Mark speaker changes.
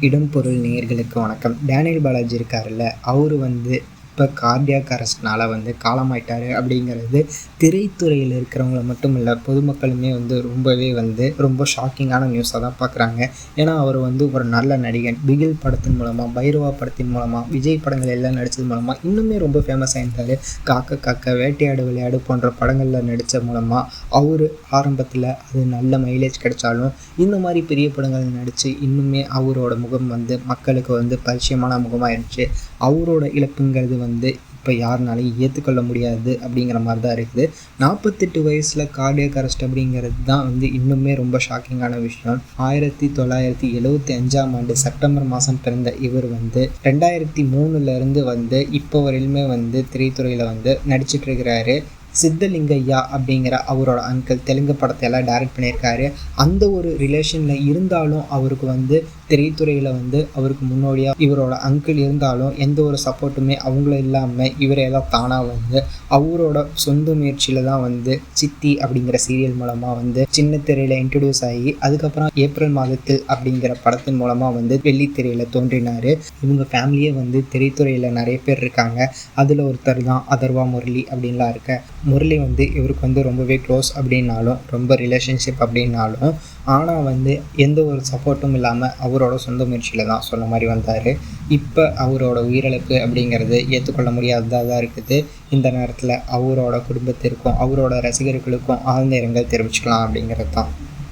Speaker 1: இடம் பொருள் நேயர்களுக்கு வணக்கம். டேனியல் பாலாஜி இருக்காருல்ல அவர் வந்து இப்போ கார்டியாக் அரெஸ்ட்னால் வந்து காலமாயிட்டார் அப்படிங்கிறது திரைத்துறையில் இருக்கிறவங்கள மட்டும் இல்லை பொதுமக்களுமே வந்து ரொம்பவே வந்து ரொம்ப ஷாக்கிங்கான நியூஸாக தான் பார்க்குறாங்க ஏன்னா அவர் வந்து ஒரு நல்ல நடிகன். பிகில் படத்தின் மூலமாக பைரவா படத்தின் மூலமாக விஜய் படங்கள் எல்லாம் நடித்தது மூலமாக இன்னுமே ரொம்ப ஃபேமஸ் ஆயிருந்தார் காக்க காக்க வேட்டையாடு விளையாடு போன்ற படங்களில் நடித்த மூலமாக அவர் ஆரம்பத்தில் அது நல்ல மைலேஜ் கிடைச்சாலும் இந்த மாதிரி பெரிய படங்கள் நடித்து இன்னுமே அவரோட முகம் வந்து மக்களுக்கு வந்து பரிச்சயமான முகமாயிருச்சு அவரோட இழப்புங்கிறது வந்து இப்போ யாருனாலையும் ஏற்றுக்கொள்ள முடியாது அப்படிங்கிற மாதிரி தான் இருக்குது. நாற்பத்தெட்டு வயசில் கார்டியக் அரெஸ்ட் அப்படிங்கிறது தான் வந்து இன்னுமே ரொம்ப ஷாக்கிங்கான விஷயம். ஆயிரத்தி தொள்ளாயிரத்தி எழுபத்தி அஞ்சாம் ஆண்டு செப்டம்பர் மாதம் பிறந்த இவர் வந்து ரெண்டாயிரத்தி மூணுலேருந்து வந்து இப்போ வரையிலுமே வந்து திரைத்துறையில் வந்து நடிச்சிட்டு இருக்கிறாரு. சித்தலிங்கையா அப்படிங்கிற அவரோட அங்கிள் தெலுங்கு படத்தை எல்லாம் டைரக்ட் பண்ணியிருக்காரு. அந்த ஒரு ரிலேஷனில் இருந்தாலும் அவருக்கு வந்து திரைத்துறையில் வந்து அவருக்கு முன்னோடியாக இவரோட அங்கிள் இருந்தாலும் எந்த ஒரு சப்போர்ட்டுமே அவங்களும் இல்லாமல் இவரையெல்லாம் தானாக வந்து அவரோட சொந்த முயற்சியில் தான் வந்து சித்தி அப்படிங்கிற சீரியல் மூலமாக வந்து சின்ன திரையில் இன்ட்ரடியூஸ் ஆகி அதுக்கப்புறம் ஏப்ரல் மாதத்தில் அப்படிங்கிற படத்தின் மூலமாக வந்து வெள்ளித்திரையில் தோன்றினார். இவங்க ஃபேமிலியே வந்து திரைத்துறையில் நிறைய பேர் இருக்காங்க. அதில் ஒருத்தர் தான் அதர்வா முரளி அப்படின்லாம் இருக்க. முரளி வந்து இவருக்கு வந்து ரொம்பவே க்ளோஸ் அப்படின்னாலும் ரொம்ப ரிலேஷன்ஷிப் அப்படின்னாலும் ஆனால் வந்து எந்த ஒரு சப்போர்ட்டும் இல்லாமல் அவரோட சொந்த முயற்சியில் தான் சொன்ன மாதிரி வந்தார். இப்போ அவரோட உயிரிழப்பு அப்படிங்கிறது ஏற்றுக்கொள்ள முடியாததாக தான் இருக்குது. இந்த நேரத்தில் அவரோட குடும்பத்திற்கும் அவரோட ரசிகர்களுக்கும் ஆழ்ந்த இரங்கல் தெரிவிச்சுக்கலாம் அப்படிங்கிறது தான்.